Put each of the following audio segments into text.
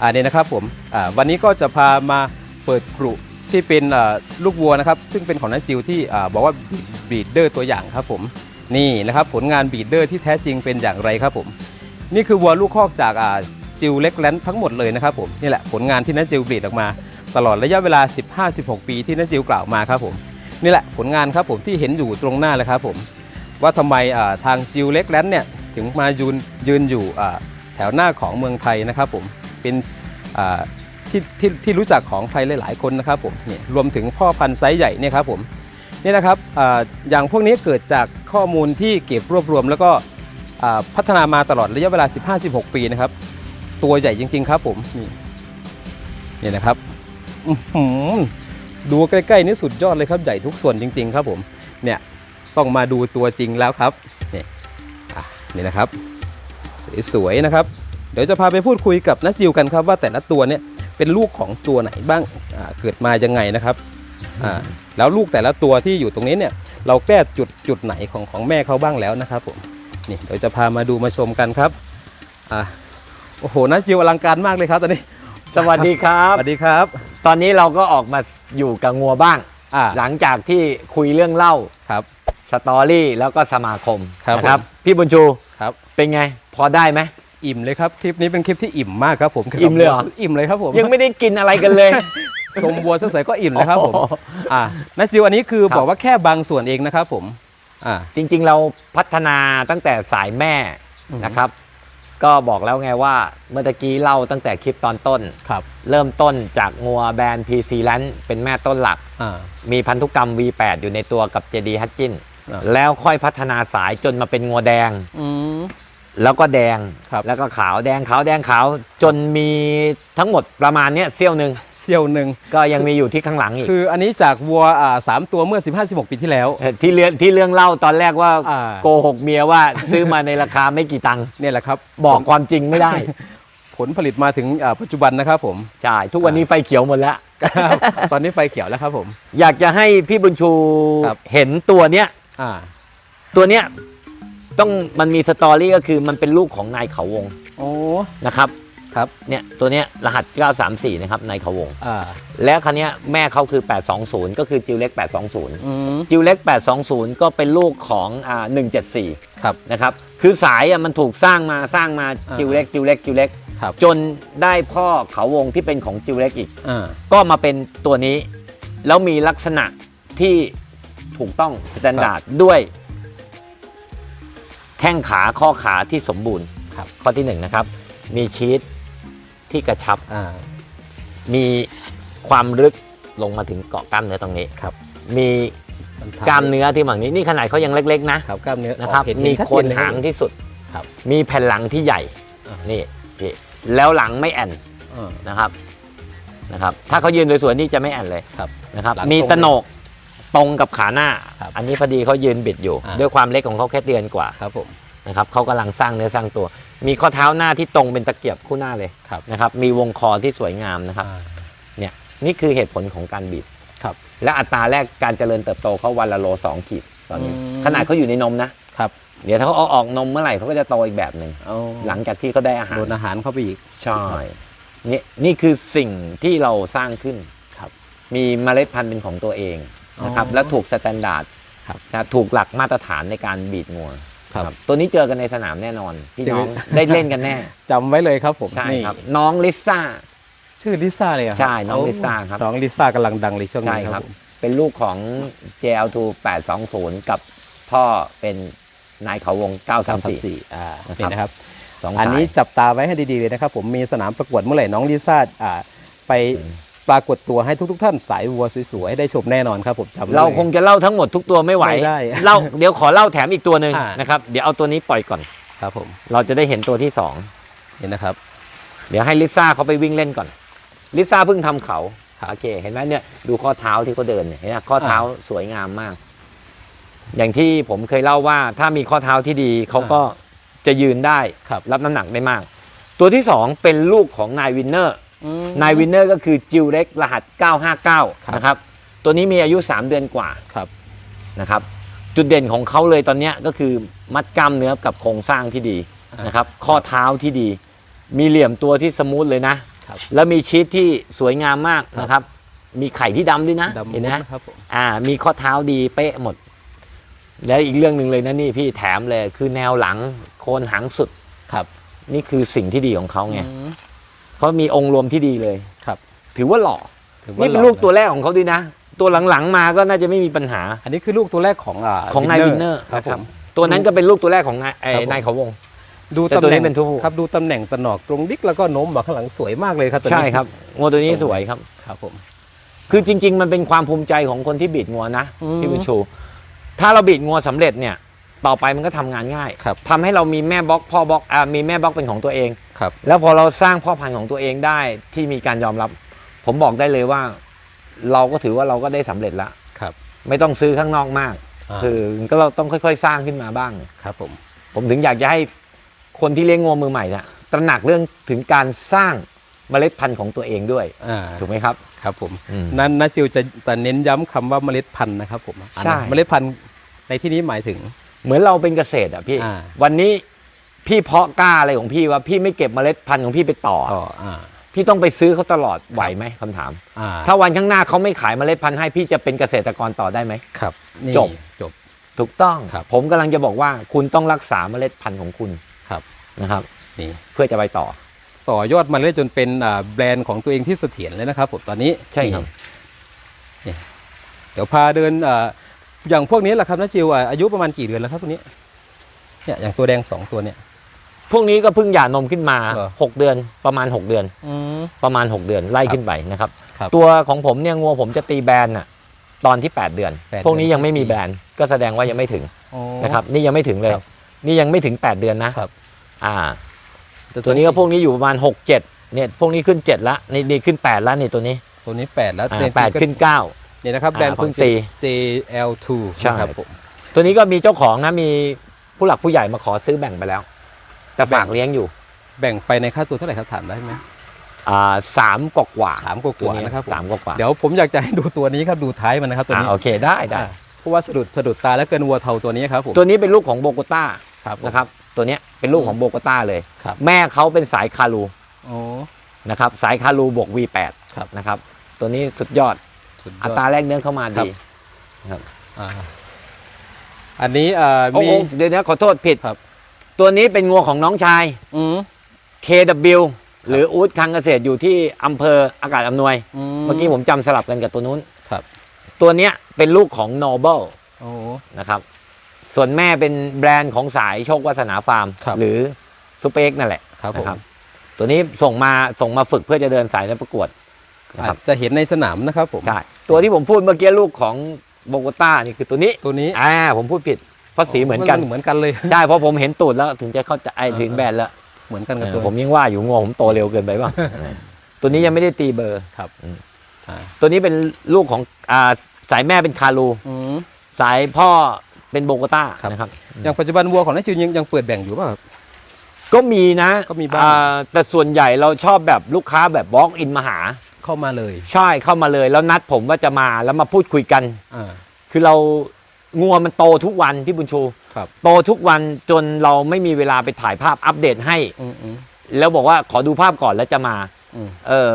อ่าเนี่ยนะครับผมวันนี้ก็จะพามาเปิดกรุที่เป็นลูกวัวนะครับซึ่งเป็นของนักจิวที่บอกว่าบีดเดอร์ตัวอย่างครับผมนี่นะครับผลงานบีดเดอร์ที่แท้จริงเป็นอย่างไรครับผม นี่คือวัวลูกคอกจากจิวเล็กแลนด์ทั้งหมดเลยนะครับผมนี่แหละผลงานที่นักจิวบีดออกมา ตลอดระยะเวลา 15-16 ปีที่นักจิวกล่าวมาครับผมนี่แหละผลงานครับผมที่เห็นอยู่ตรงหน้าเลยครับผม ว่าทำไมทางจิวเล็กแลนด์เนี่ยถึงมายืนยืนอยู่แถวหน้าของเมืองไทยนะครับผม เป็นที่ที่ที่รู้จักของใครหลาย ๆ คนนะครับผมเนี่ยรวมถึงพ่อพันธุ์ไซส์ใหญ่เนี่ยครับผมนี่นะครับออย่างพวกนี้เกิดจากข้อมูลที่เก็บรวบรวม แล้วก็พัฒนามาตลอดระยะเวลา 15-16 ปีนะครับ ตัวใหญ่จริง ๆ ครับผมนี่นี่นะครับดูใกล้ๆนี่สุดยอดเลยครับใหญ่ทุกส่วนจริง ๆ ครับผมเนี่ยต้องมาดูตัวจริงแล้วครับนี่นี่นะครับ สวยๆนะครับ เดี๋ยวจะพาไปพูดคุยกับนัสจิวกันครับว่าแต่ละตัวเนี่ยเป็นลูกของตัวไหนบ้างอ่าเกิดมายังไงนะครับอ่าแล้วลูกแต่ละตัวที่อยู่ตรงนี้เนี่ยเราแก้จุดจุดไหนของของแม่เขาบ้างแล้วนะครับผมนี่เดี๋ยวจะพามาดูมาชมกันครับอ่าโอ้โหนัสจิวอลังการมากเลยครับตอนนี้สวัสดีครัสบวัสดีครับ ตอนนี้เราก็ออกมาอยู่กับงัวบ้าง อ่าหลังจากที่คุยเรื่องเล่าครับ สตอรี่แล้วก็สมาคมครับนะผม พี่บุญชูครับ เป็นไง พอได้ไหม อิ่มเลยครับคลิปนี้เป็นคลิปที่อิ่มมากครับผมอิ่มเลยเหรอ อิ่มเลยครับผมยังไม่ได้กินอะไรกันเลยชมวัวสวยๆก็อิ่มแล้วครับผมโอ้โหอ่านัสจิวอันนี้คือครับบอกว่าแค่บางส่วนเองนะครับผมอ่าจริงๆเราพัฒนาตั้งแต่สายแม่อืมนะครับ ก็บอกแล้วไงว่าเมื่อตะกี้เล่าตั้งแต่คลิปตอนต้นครับ เริ่มต้นจากงัวแบรนด์ PC l a n d เป็นแม่ต้นหลักอ่ามีพันธุกรรม V8 อยู่ในตัวกับ JD h u t c h i n อ่าแล้วค่อยพัฒนาสายจนมาเป็นงัวแดงอืม แล้วก็แดงครับ แล้วก็ขาวแดงขาวแดงขาว จนมีทั้งหมดประมาณเนี้ยเซี่ยวหนึ่งเซี่ยวหนึ่งก็ยังมีอยู่ที่ข้างหลังอีกคืออันนี้จากวัวอ่าสามตัวเมื่อ 15-16 ปีที่แล้ว เอ่อที่เรื่องที่เรื่องเล่าตอนแรกว่าอ่า โกหกเมียว่าซื้อมาในราคาไม่กี่ตังค์เนี่ยแหละครับบอกความจริงไม่ได้ ผลผลิตมาถึงอ่าปัจจุบันนะครับผม ใช่ทุกวันนี้ไฟเขียวหมดแล้ว ตอนนี้ไฟเขียวแล้วครับผม อยากจะให้พี่บุญชูครับ เห็นตัวเนี้ย อ่า ตัวเนี้ย ต้องมันมีสตอรี่ก็คือมันเป็นลูกของนายเขาวงโอ้ นะครับครับ เนี่ยตัวเนี้ยรหัส 934 นะครับนายเขาวง อ่า แล้วคันนี้ยแม่เขาคือ 820 ก็คือจิวเล็ก 820 อืม จิวเล็ก 820 ก็เป็นลูกของอ่า174ครับนะครับ คือสายอะมันถูกสร้างมาสร้างมาอ่า จิวเล็กจิวเล็กจิวเล็ก ครับจนได้พ่อเขาวงที่เป็นของจิวเล็กอีก อ่า ก็มาเป็นตัวนี้ แล้วมีลักษณะที่ถูกต้องสแตนดาร์ดด้วย แข้งขาข้อขาที่สมบูรณ์ครับข้อที่หนึ่งนะครับ มีชีสที่กระชับ อ่า มีความลึกลงมาถึงเกาะกล้ามเนื้อตรงนี้ครับ มีนทกล้ามเนื้อที่ฝั่งนี้นี่ขนาดเขายังเล็ก ๆ นะครับกล้ามเนื้อนะครับ เห็มีเห็ชัดโคนเจเลย หางที่สุดครับมีแผ่นหลังที่ใหญ่อ่านี่พี่แล้วหลังไม่แอนอ่า นะครับนะครับ ถ้าเขายืนสวยๆนี่จะไม่แอนเลยครับนะครับ หลังมีตรงตะโหนก ตรงกับขาหน้า ครับอันนี้พอดีเขายืนบิดอยู่ อ่า ด้วยความเล็กของเขาแค่เดือนกว่าครับผมนะครับเขากำลังสร้างเนื้อสร้างตัว มีข้อเท้าหน้าที่ตรงเป็นตะเกียบคู่หน้าเลยครับนะครับ มีวงคอที่สวยงามนะครับ อ่า เนี่ยนี่คือเหตุผลของการบีบครับและอัตราแรกการเจริญเติบโตเขาวันละโลสองขีดตอนนี้ อืม ขนาดเขาอยู่ในนมนะครับ เดี๋ยวถ้าเขาเอาออกนมเมื่อไหร่เขาก็จะโตอีกแบบหนึ่งเอาหลังจากที่เขาได้อาหารโดนอาหารเข้าไปอีก ใช่นี่นี่คือสิ่งที่เราสร้างขึ้นครับ มีเมล็ดพันธุ์เป็นของตัวเอง นะครับอ๋อและถูกสแตนดาร์ดครับนะถูกหลักมาตรฐานในการบีดงัวครับตัวนี้เจอกันในสนามแน่นอน พี่น้องเจอได้เล่นกันแน่จำไว้เลยครับผมใช่นี่ครับน้องลิซ่าชื่อลิซ่าเลยเหรใช่น้องลิซ่าครับน้องลิซ่ากำลังดังเลยช่วงใช่นี้คครัรับบผมเป็นลูกของ JL2 820 กับพ่อเป็นนายเขาวง 934 934อ่านะครับนี่นะครับสองอันสายนี้จับตาไว้ให้ดีๆเลยนะครับ ผมมีสนามประกวดเมื่อไหร่น้องลิซ่าอ่าไป ปรากฏตัวให้ทุกๆท่านสายวัวสวยๆได้ชมแน่นอนครับผมจำไว้ เราลยคงจะเล่าทั้งหมดทุกตัวไม่ไหวไม่ได้เล่าเดี๋ยวขอเล่าแถมอีกตัวหนึ่งอ่านะครับเดี๋ยวเอาตัวนี้ปล่อยก่อน ครับผมเราจะได้เห็นตัวที่สองนี่นะครับ เดี๋ยวให้ลิซ่าเขาไปวิ่งเล่นก่อนลิซ่าเพิ่งทำเขาโอเคเห็นไหมเนี่ยดูข้อเท้าที่เขาเดินเนี่ยเห็นไหมข้อเท้าสวยงามมาก อย่างที่ผมเคยเล่าว่าถ้ามีข้อเท้าที่ดีเขาก็จะยืนได้ครับ รับน้ำหนักได้มาก ตัวที่สองเป็นลูกของนายวินเนอร์อืม นายวินเนอร์ก็คือจิวเล็กรหัสครับ959 นะครับ ตัวนี้มีอายุ 3 เดือนกว่าครับนะครับ จุดเด่นของเขาเลยตอนเนี้ยก็คือมัดกล้ามเนื้อกับโครงสร้างที่ดีนะครับ ข้อเท้าที่ดี มีเหลี่ยมตัวที่สมูทเลยนะครับแล้วมีชีสที่สวยงามมากนะครับ มีไข่ที่ดำด้วยนะดำเห็นไหมนะครับผมอ่า มีข้อเท้าดีเป๊ะหมด แล้วอีกเรื่องหนึ่งเลยนะนี่พี่แถมเลยคือแนวหลังโคนหางสุดครับ นี่คือสิ่งที่ดีของเขาไง อืมเขามีองค์รวมที่ดีเลยครับ ถือว่าหล่อถือว่านี่เป็นหอลูกตัวแรกของเขาด้วยนะ ตัวหลังๆมาก็น่าจะไม่มีปัญหาอันนี้คือลูกตัวแรกของอ่าของนายวินเนอร์ครับนะผครับม ตัวนั้นก็เป็นลูกตัวแรกของนายไอ้ครับผม นายเขาวง ดูแต่ตำตัวแหนี้น่งเป็นทู่ครับดูตำแหน่งตะหนอกตรงดิกแล้วก็โน้มมาข้างหลังสวยมากเลยครับตัวนี้ใช่ครับงัวตัวนี้สวยครับ ครับผม คือจริง ๆ มันเป็นความภูมิใจของคนที่บีดงัวนะอืมพี่บุญชู ถ้าเราบีดงัวสำเร็จเนี่ย ต่อไปมันก็ทำงานง่ายครับ ทำให้เรามีแม่บล็อกพ่อบล็อกอ่ามีแม่บล็อกเป็นของตัวเอง ครับ แล้วพอเราสร้างพ่อพันธุ์ของตัวเองได้ที่มีการยอมรับ ผมบอกได้เลยว่า เราก็ถือว่าเราก็ได้สำเร็จแล้วครับ ไม่ต้องซื้อข้างนอกมากาคือก็เราต้องค่อย ๆ สร้างขึ้นมาบ้างครับ ผม ผมถึงอยากจะให้คนที่เลี้ยงงัวมือใหม่เนี่ยตระหนักเรื่องถึงการสร้างเมล็ดพันธุ์ของตัวเองด้วยอ่าถูกไหมครับครับผมอืมนั้นนาจิวจะแต่เน้นย้ำคำว่าเมล็ดพันธุ์นะครับผมใช่อันนั้นเมล็ดพันธุ์ในที่นี้หมายถึง เหมือนเราเป็นเกษตรอะพี่อ่าวันนี้ พี่เพาะกล้าอะไรของพี่ว่าพี่ไม่เก็บเมล็ดพันธุ์ของพี่ไปต่อต่ออ่า พี่ต้องไปซื้อเขาตลอดไหวไหมคำถาม อ่าถ้าวันข้างหน้าเขาไม่ขายเมล็ดพันธุ์ให้พี่จะเป็นเกษตรกรต่อได้ไหม ครับนี่จบ จบ ถูกต้อง ครับผมกำลังจะบอกว่าคุณต้องรักษาเมล็ดพันธุ์ของคุณครับ นะครับ นี่เพื่อจะไปต่อ ต่อยอดมาเรื่อยจนเป็นอ่าแบรนด์ของตัวเองที่เสถียรเลยนะครับผมตอนนี้ใช่ครับ นี่เดี๋ยวพาเดินอ่าอย่างพวกนี้แหละครับนาจิวอะอายุประมาณกี่เดือนแล้วครับพวกนี้เนี่ยอย่างตัวแดงสองตัวเนี่ย พวกนี้ก็เพิ่งหย่านมขึ้นมา เหรอ 6 เดือนประมาณ 6 เดือน อืม ประมาณ 6 เดือนไล่ครับขึ้นไปนะครับ ครับ ตัวของผมเนี่ยงัวผมจะตีแบรนด์น่ะตอนที่ 8 เดือนแปดพวกนี้เดือนยังไม่มีแบรนด์ก็แสดงว่ายังไม่ถึงอ๋อนะครับ นี่ยังไม่ถึงเลย ครับนี่ยังไม่ถึง 8 เดือนนะครับ อ่า ตัวนี้ก็พวกนี้อยู่ประมาณ 6 7เนี่ยพวกนี้ขึ้น 7 ละนี่นี่ขึ้น8แล้วนี่ตัวนี้ตัวนี้แปดแล้วอ่าเต็มแปดขึ้น9นี่นะครับอ่าแบรนด์ขเพิ่องงตี JL2 ใช่ นะครับผม ตัวนี้ก็มีเจ้าของนะมีผู้หลักผู้ใหญ่มาขอซื้อแบ่งไปแล้ว แต่ฝากเลี้ยงอยู่ แบ่งไปในค่าตัวเท่าไหร่ครับถามได้ไหมอ่าสามกว่ากว่าสามกว่าๆนะครับผมสามกว่ากว่าเดี๋ยวผมอยากจะให้ดูตัวนี้ครับดูท้ายมันนะครับตัวอ่านี้โอเคได้ได้อ่าเพราะว่าสะดุดสะดุดตาแล้วเกินวัวเทาตัวนี้ครับผมตัวนี้เป็นลูกของโบโกต้าครับผมนะครับ ตัวเนี้ยเป็นลูกของโบโกต้าเลยครับแม่เขาเป็นสายคารูโอ้นะครับสายคารูบวก V8 ครับนะครับตัวนี้สุดยอดสุดยอัอดตราแรกเนื้อเข้ามาครัดีบอ่าอันนี้อ่าโอ้มีโหเดี๋ยวนะขอโทษผิดครับ ตัวนี้เป็นงัวของน้องชาย อืม KW หรืออูดคังเกษตรอยู่ที่อำเภออากาศอำนวย เมื่อกี้ผมจำสลับกันกับตัวนู้นครับ ตัวเนี้ยเป็นลูกของ Noble โอ้ นะครับ ส่วนแม่เป็นแบรนด์ของสายโชควัฒนาฟาร์ม ครับ หรือซูเปอร์เอ็กนั่นแหละครับผม นะตัวนี้ส่งมาส่งมาฝึกเพื่อจะเดินสายในประกวดนะอาครับจจะเห็นในสนามนะครับผม ใช่ตัวที่ผมพูดเมื่อกี้ลูกของโบโกต้านี่คือตัวนี้ตัวนี้ อ่าผมพูดผิด เพราะสีเหมือนกันเหมือนกันเลยใช่เพราะผมเห็นตูดแล้วถึงจะเข้าใจไอ้เออถึงแบรนด์แล้วเหมือนกันเอกับอตัวผมยังว่าอยู่งวผมโตเร็วเกินไปป่ะตัวนี้ยังไม่ได้ตีเบอร์ครับอืมอ่าตัวนี้เป็นลูกของอ่าสายแม่เป็นคารูอืมสายพ่อเป็นโบโกต้าครับนะครับอย่างปัจจุบันวัวของนักจิวยังยังเปิดแบ่งอยู่ป่ะครับก็มีนะก็มีบ้างอ่แต่ส่วนใหญ่เราชอบแบบลูกค้าแบบ walk in มาหาเข้ามาเลย ใช่เข้ามาเลย แล้วนัดผมว่าจะมาแล้วมาพูดคุยกันอ่าคือเรา งัวมันโตทุกวันพี่บุญชูครับ โตทุกวันจนเราไม่มีเวลาไปถ่ายภาพอัปเดตให้ อืมอืม แล้วบอกว่าขอดูภาพก่อนแล้วจะมาอืมเออ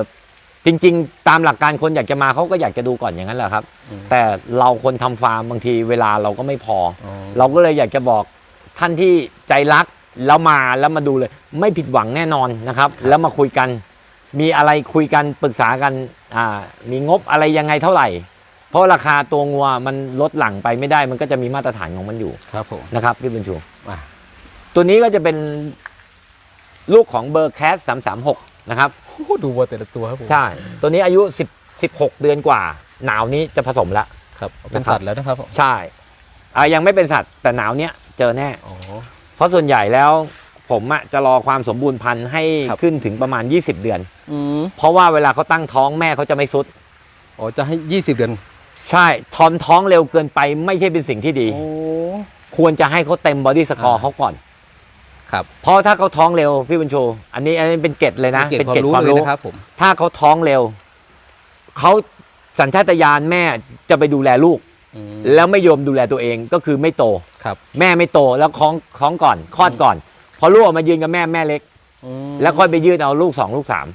จริง ๆ ตามหลักการคนอยากจะมาเขาก็อยากจะดูก่อนอย่างนั้นแหละครับ อืม แต่เราคนทำฟาร์มบางทีเวลาเราก็ไม่พอ อ๋อเราก็เลยอยากจะบอกท่านที่ใจรักแล้วมาแล้วมาดูเลย ไม่ผิดหวังแน่นอนนะครับ แล้วมาคุยกัน มีอะไรคุยกันปรึกษากันอ่ามีงบอะไรยังไงเท่าไหร่ เพราะราคาตัวงัวมันลดหลั่งไปไม่ได้มันก็จะมีมาตรฐานของมันอยู่ครับผมนะครับพี่บุญชูอ่าตัวนี้ก็จะเป็นลูกของเบอร์แคสสามสามหกนะครับโอ้โหดูวัวแต่ละตัวครับผมใช่ตัวนี้อายุ10 16เดือนกว่า หนาวนี้จะผสมแล้วครับเป็นนะครับสัตว์แล้วนะครับผมใช่อ่ายังไม่เป็นสัตว์แต่หนาวเนี้ยเจอแน่อ๋อเพราะส่วนใหญ่แล้วผมอะจะรอความสมบูรณ์พันธุ์ให้ครับ ขึ้นถึงประมาณ 20 เดือน อืมเพราะว่าเวลาเขาตั้งท้องแม่เขาจะไม่สุด อ๋อจะให้ยี่สิบเดือน ใช่ทอนท้องเร็วเกินไปไม่ใช่เป็นสิ่งที่ดี โอ้ ควรจะให้เขาเต็มบอดี้สกอร์อ่า เขาก่อน ครับ เพราะถ้าเขาท้องเร็วพี่บุญชู อันนี้อันนี้เป็นเกร็ดเลยนะเก็บความรู้เลยนะครับผม ถ้าเขาท้องเร็ว เขาสัญชาตญาณแม่จะไปดูแลลูก อืมแล้วไม่ยอมดูแลตัวเองก็คือไม่โต ครับแม่ไม่โตแล้วคล้องคล้องก่อนคลอดก่อน พอลูกออกมายืนกับแม่แม่เล็ก อืม แล้วค่อยไปยืดเอาลูกสองลูกสาม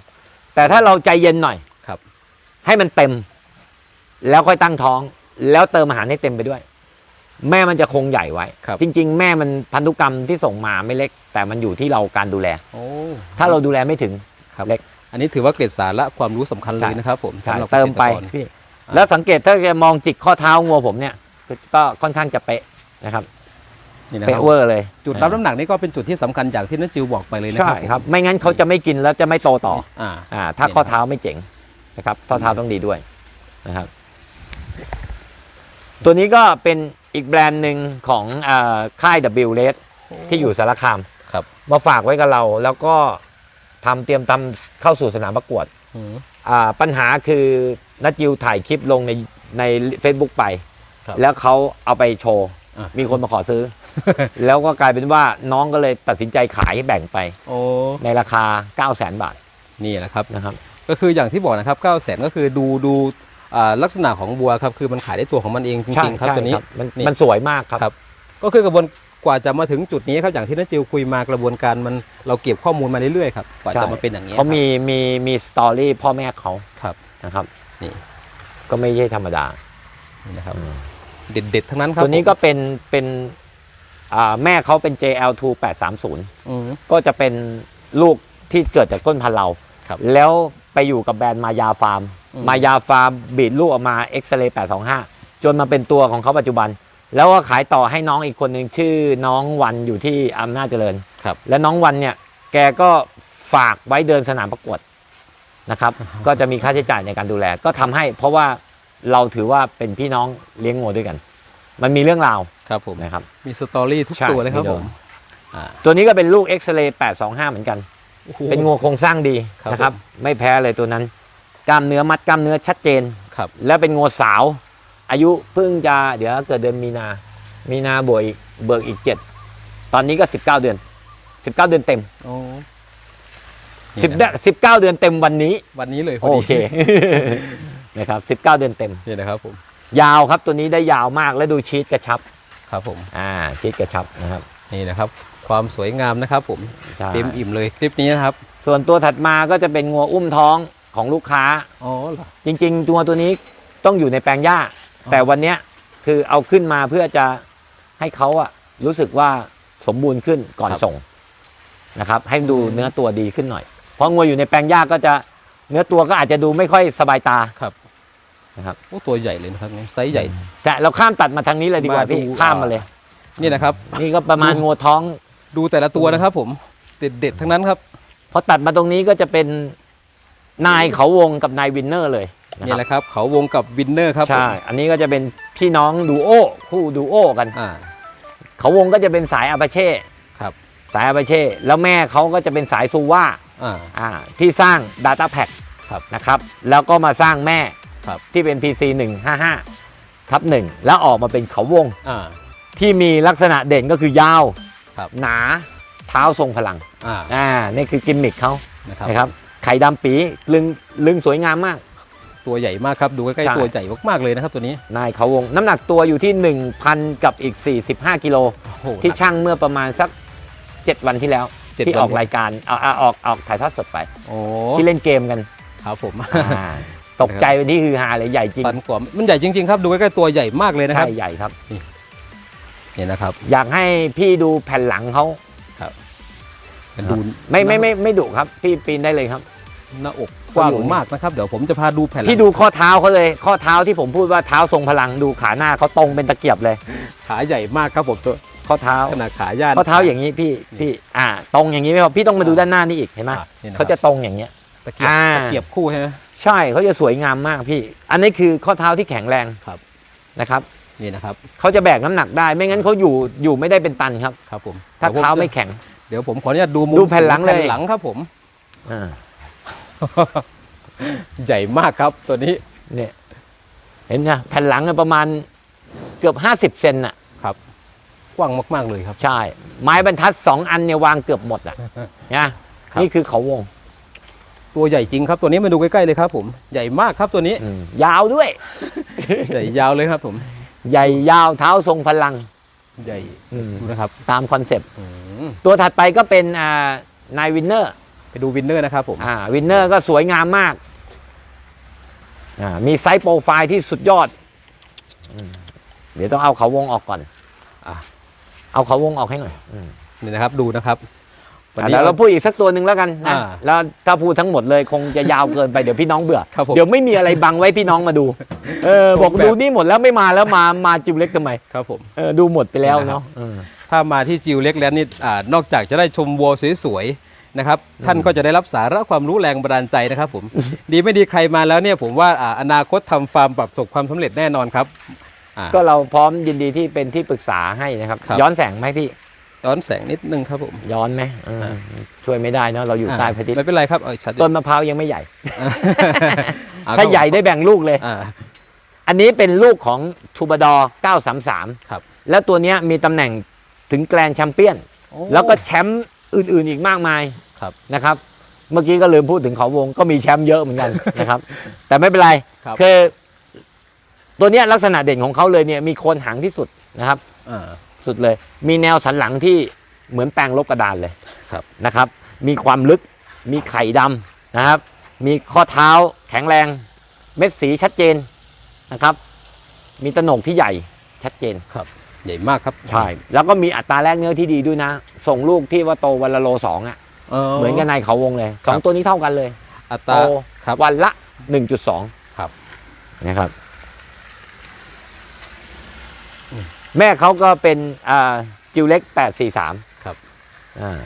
แต่ถ้าเราใจเย็นหน่อยครับ ให้มันเต็ม แล้วค่อยตั้งท้อง แล้วเติมอาหารให้เต็มไปด้วย แม่มันจะคงใหญ่ไว้ ครับ จริง ๆ แม่มันพันธุกรรมที่ส่งมาไม่เล็ก แต่มันอยู่ที่เราการดูแล โอ้ ถ้าเราดูแลไม่ถึง ครับ เล็ก อันนี้ถือว่าเกร็ดสาระความรู้สำคัญเลยนะครับผมใช่สำหรับเติมไปกษตรกร พี่แล้วสังเกตถ้าจะมองจิกข้อเท้างัวผมเนี่ยก็ค่อนข้างจะเป๊ะนะครับนี่นะคเป๊ะรับเวอร์เลยจุดรับน้ำหนักนี่ก็เป็นจุดที่สำคัญอย่างที่นัทจิวบอกไปเลยนะคใช่รับครับ ไม่งั้นเขาจะไม่กินแล้วจะไม่โตต่อ อ่า อ่าถ้าเนี่ยข้อเท้าไม่เจ๋งนะครับข้อเท้าต้องดีด้วยนะครับ ตัวนี้ก็เป็นอีกแบรนด์หนึ่งของเออค่าย W r e d ที่อยู่สารคามครับ มาฝากไว้กับเราแล้วก็ทำเตรียมทำเข้าสู่สนามประกวดอืมอ่าปัญหาคือนัดยิวถ่ายคลิปลงในใน Facebook ไปครับแล้วเขาเอาไปโชว์อะมีคนมาขอซื้อ แล้วก็กลายเป็นว่าน้องก็เลยตัดสินใจขายแบ่งไปโอ้ในราคา 9 0 0 0 0 0 บาท นี่แหละครับนะครับ ก็คืออย่างที่บอกนะครับ 9 0 0 0 0ก็คือดูดูอ่า ลักษณะของบัวครับคือมันขายได้ตัวของมันเองจใช่ริงๆครับใช่ตัวนี้มันนี่มันสวยมากครับครับ ก็คือกระบวนกว่าจะมาถึงจุดนี้ครับอย่างที่นัทจิวคุยมากระบวนการมันเราเก็บข้อมูลมาเรื่อยๆครับกว่าใช่จะมาเป็นอย่างนี้เขามีมีมีสตอรี่พ่อแม่เขาครับนะครับนี่ก็ไม่ใช่ธรรมดานี่นะครับอืมเด็ดๆทั้งนั้นครับตัวนี้ก็เป็นเป็นอ่าแม่เขาเป็น JL2 830อืมก็จะเป็นลูกที่เกิดจากต้นพันธุ์เราครับแล้ว ไปอยู่กับแบรนด์มายาฟาร์มอืมมายาฟาร์มบีดลูกออกมาเอ็กซเรย์825จนมาเป็นตัวของเขาปัจจุบัน แล้วก็ขายต่อให้น้องอีกคนหนึ่งชื่อน้องวันอยู่ที่อำนาจเจริญครับ และน้องวันเนี่ยแกก็ฝากไว้เดินสนามประกวดนะครับ ก็จะมีค่าใช้จ่ายในการดูแล ก็ทำให้เพราะว่าเราถือว่าเป็นพี่น้องเลี้ยงงัวด้วยกัน มันมีเรื่องราวครับผมนะครับ มีสตอรี่ทุกใช่ตัวเลยครับมีเดิผมมอ่าตัวนี้ก็เป็นลูกเอ็กซเรย์825เหมือนกัน โอ้โห เป็นงัวโครงสร้างดีครับนะครับผมไม่แพ้เลยตัวนั้น กล้ามเนื้อมัดกล้ามเนื้อชัดเจน ครับ และเป็นงัวสาว อายุเพิ่งจะเดี๋ยวเกิดเดือนมีนา มีนาบวกอีกเบิกอีกเจ็ดตอนนี้ก็19เดือน19เดือนเต็มโอ้10เดือน19เดือนเต็มวันนี้ วันนี้เลยพโอดีเค นะครับ19เดือนเต็ม นี่นะครับผมยาวครับตัวนี้ได้ยาวมากและดูชีสกระชับ ครับผม อ่าชีสกระชับนะครับ นี่นะครับ ความสวยงามนะครับผมใช่เต็มอิ่มเลยคลิปนี้นะครับส่วนตัวถัดมาก็จะเป็นงัวอุ้มท้องของลูกค้า อ๋อเหรอ จริงๆ ตัวตัวนี้ต้องอยู่ในแปลงหญ้าอ๋อแต่วันเนี้ยคือเอาขึ้นมาเพื่อจะให้เขาอะรู้สึกว่าสมบูรณ์ขึ้นก่อนส่งนะครับ ให้ดูเนื้อตัวดีขึ้นหน่อย เพราะงัวอยู่ในแปลงหญ้าก็จะเนื้อตัวก็อาจจะดูไม่ค่อยสบายตา ครับนะครับโอ้ตัวใหญ่เลยนะครับไซส์ใหญ่ แต่เราข้ามตัดมาทางนี้เลยดีกว่ามาดูพี่ข้ามมาเลย นี่นะครับ นี่ก็ประมาณงัวท้อง ดูแต่ละตัวนะครับ ผมเด็ดๆทั้งนั้นครับ พอตัดมาตรงนี้ก็จะเป็นนายเขาวงกับนายวินเนอร์เลยนะนี่ครับแหละครับ เขาวงกับวินเนอร์ครับผมใช่อันนี้ก็จะเป็นพี่น้องดูโอคู่ดูโอกันอ่าเขาวงก็จะเป็นสายอาปาเช่ครับ สายอาปาเช่แล้วแม่เขาก็จะเป็นสายซูว่าอ่าอ่าที่สร้าง Data Pack ครับนะครับ แล้วก็มาสร้างแม่ครับที่เป็น PC 155ทับหนึ่งแล้วออกมาเป็นเขาวงอ่าที่มีลักษณะเด่นก็คือยาวครับ หนาเท้าทรงพลังอ่าอ่านี่คือกิมมิคเขานะครับนะครับไข่ดำปีลึงลึงสวยงามมาก ตัวใหญ่มากครับ ดูใกล้ใช่ๆตัวใหญ่มากๆเลยนะครับตัวนี้ นายเขาวงน้ำหนักตัวอยู่ที่ 1,000 กับอีก 45 กิโลโอ้โหที่ช่างเมื่อประมาณสัก 7 วันที่แล้วเจ็ดที่วันออกรายการเอาเอาออกออกถ่ายทอดสดไปโอ้ที่เล่นเกมกันครับผมอ่าตกใจวันนี้คือฮาเลยใหญ่จริงตันกว่ามันใหญ่จริงๆครับ ดูใกล้ๆตัวใหญ่มากเลยนะครับใช่ใหญ่ครับ นี่นะครับ อยากให้พี่ดูแผ่นหลังเขาดูไม่ไม่ไม่ไม่ดุครับ พี่ปีนได้เลยครับ หน้าอกกว้างมากนะครับ เดี๋ยวผมจะพาดูแผ่นหลังพี่ดูข้อเท้าเขาเลย ข้อเท้าที่ผมพูดว่าเท้าทรงพลังดูขาหน้าเขาตรงเป็นตะเกียบเลย ขาใหญ่มากครับผมตัวข้อเท้าขนาดขาย่านข้อเท้าอย่างนี้พี่พี่อ่า ตรงอย่างนี้ไม่พอพี่ต้องมาดูด้านหน้านี่อีกเห็นไหมอะนี่นคเขารับจะตรงอย่างเงี้ยตะเกียบอ่าตะเกียบคู่ใช่ไหมใช่เขาจะสวยงามมากพี่ อันนี้คือข้อเท้าที่แข็งแรงครับนะครับ นี่นะครับเขาจะแบกน้ำหนักได้ ไม่งั้นเขาอยู่อยู่ไม่ได้เป็นตันครับครับผมถ้าดี๋ยวผเท้าจะไม่แข็ง เดี๋ยวผมขออนุญาตดูมุมดูแผ่นหลังเลยแผ่นหลังครับผมอ่าใหญ่มากครับตัวนี้ เนี่ย เห็นไหมแผ่นหลังอะประมาณเกือบห้าสิบเซนน่ะครับกว้างมาก ๆเลยครับ ใช่ ไม้บรรทัดสองอันเนี่ยวางเกือบหมดอะนะครับนี่คือเขาวง ตัวใหญ่จริงครับ ตัวนี้มาดูใกล้ๆเลยครับ ผมใหญ่มากครับตัวนี้อืมยาวด้วยใหญ่ยาวเลยครับผม ใหญ่ยาวเท้าทรงพลังใหญ่อืมดูนะครับตามคอนเซปต์อืมตัวถัดไปก็เป็นอ่านายวินเนอร์เป็นดูวินเนอร์นะครับผม อ่าวินเนอร์ก็สวยงามมากอ่ามีไซส์โปรไฟล์ที่สุดยอดอืมเดี๋ยวต้องเอาเขาวงออกก่อนอะ เอาเขาวงออกให้หน่อยอืม นี่นะครับดูนะครับวันอะนี้ เดี๋ยวเราพูดอีกสักตัวหนึ่งแล้วกันนะอ่าแล้วถ้าพูดทั้งหมดเลยคงจะยาวเกินไปเดี๋ยวพี่น้องเบื่อ ครับผม เดี๋ยวไม่มีอะไรบังไว้พี่น้องมาดู เออบอกแบบดูนี่หมดแล้วไม่มาแล้วมามาจิวเล็กทำไมครับผมเออดูหมดไปแล้วนะครับเนาะเออถ้ามาที่จิวเล็กแล้วนี่อ่านอกจากจะได้ชมวัวสวยๆนะครับ ท่านก็จะได้รับสาระความรู้แรงบันดาลใจนะครับผมดีไม่ดีใครมาแล้วเนี่ยผมว่าอ่าอนาคตทำฟาร์มประสบความสำเร็จแน่นอนครับอ่าก็เราพร้อมยินดีที่เป็นที่ปรึกษาให้นะครับครับ ย้อนแสงไหมพี่ย้อนแสงนิดนึงครับผม ย้อนไหมเออช่วยไม่ได้เนาะเราอยู่ใต้พระอาทิตย์ไม่เป็นไรครับเออชัดต้นมะพร้าวยังไม่ใหญ่อ่ถ้าใหญ่ได้แบ่งลูกเลย อ่าอันนี้เป็นลูกของทูบาดอร์933 ครับ แล้วตัวเนี้ยมีตำแหน่งถึงแกรนด์แชมเปี้ยนแล้วก็แชมป์อื่นๆอีกมากมายครับ นะครับ เมื่อกี้ก็ลืมพูดถึงเขาวงก็มีแชมป์เยอะเหมือนกัน นะครับ แต่ไม่เป็นไรครับ คือตัวเนี้ยลักษณะเด่นของเขาเลยเนี่ยมีโคนหางที่สุดนะครับ อ่า สุดเลย มีแนวสันหลังที่เหมือนแปลงลบกระดานเลยครับ นะครับ มีความลึก มีไข่ดำนะครับ มีข้อเท้าแข็งแรง เม็ดสีชัดเจน นะครับ มีตะโหนกที่ใหญ่ชัดเจนใหญ่มากครับใช่แล้วก็มีอัตราแลกเนื้อที่ดีด้วยนะ ส่งลูกที่ว่าโตวันละโลสองอะเหมือนกับนายเขาวงเลยสองครับตัวนี้เท่ากันเลย อัตโตราครับวันละ1.2ครับนะครับแม่เขาก็เป็นอ่าจิวเล็ก843ครับอ่า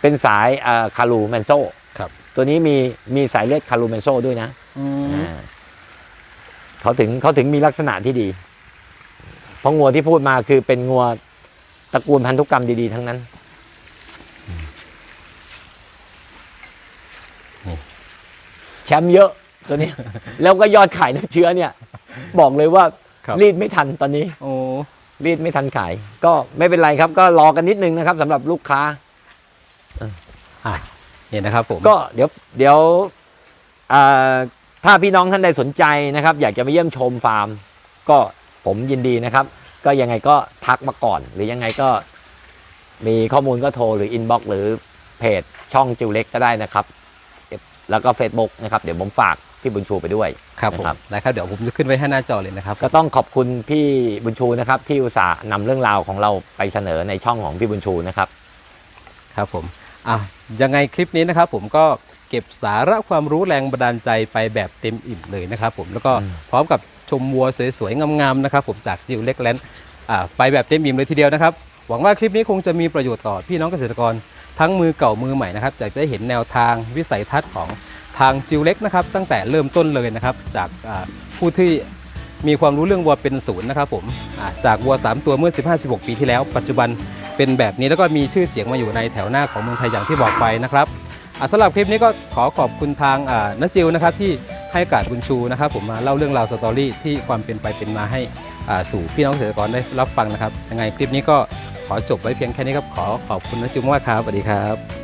เป็นสายอ่าคารูแมนโซครับตัวนี้มีมีสายเลือดคารูแมนโซด้วยนะอืมอ่า เขาถึงเขาถึงมีลักษณะที่ดี เพราะงัวที่พูดมาคือเป็นงัวตระกูลพันธุกรรมดีๆ ทั้งนั้นแชมป์เยอะตัวนี้ แล้วก็ยอดขายน้ำเชื้อเนี่ย บอกเลยว่าครับรีดไม่ทันตอนนี้ โอ้รีดไม่ทันขาย ก็ไม่เป็นไรครับ ก็รอกันนิดนึงนะครับสำหรับลูกค้าเนี่ยนะครับผมก็เดี๋ยว เดี๋ยวอ่า ถ้าพี่น้องท่านใดสนใจนะครับ อยากจะมาเยี่ยมชมฟาร์ม ก็ผมยินดีนะครับ ก็ยังไงก็ทักมาก่อน หรือยังไงก็มีข้อมูลก็โทรหรืออินบ็อกหรือเพจช่องจิวเล็กก็ได้นะครับ แล้วก็ Facebook นะครับ เดี๋ยวผมฝากพี่บุญชูไปด้วยครับผมนะครับนะครับเดี๋ยวผมจะขึ้นไว้ให้หน้าจอเลยนะครับ ก็ต้องขอบคุณพี่บุญชูนะครับ ที่อุตส่าห์นำเรื่องราวของเราไปเสนอในช่องของพี่บุญชูนะครับ ครับผมอะยังไงคลิปนี้นะครับ ผมก็ เก็บสาระความรู้แรงบันดาลใจไปแบบเต็มอิ่มเลยนะครับผมแล้วก็อืมพร้อมกับชมวัวสวยๆงามๆนะครับผมจากจิวเล็กแลนด์อ่าไปแบบเต็มอิ่มเลยทีเดียวนะครับหวังว่าคลิปนี้คงจะมีประโยชน์ต่อพี่น้องเกษตรกรทั้งมือเก่ามือใหม่นะครับจะได้เห็นแนวทางวิสัยทัศน์ของทางจิวเล็กนะครับตั้งแต่เริ่มต้นเลยนะครับจากอ่าผู้ที่มีความรู้เรื่องวัวเป็นศูนย์นะครับผมอ่าจากวัวสามตัวเมื่อ 15-16 ปีที่แล้ว ปัจจุบันเป็นแบบนี้แล้วก็มีชื่อเสียงมาอยู่ในแถวหน้าของเมืองไทยอย่างที่บอกไปนะครับอะ สำหรับคลิปนี้ก็ขอขอบคุณทางนัจิวนะครับที่ให้โอกาสบุญชูนะครับ ผมมาเล่าเรื่องราวสตอรี่ที่ความเป็นไปเป็นมาให้สู่พี่น้องเกษตรกรได้รับฟังนะครับยังไงคลิปนี้ก็ขอจบไว้เพียงแค่นี้ครับขอขอบคุณนัจิวมากครับสวัสดีครับ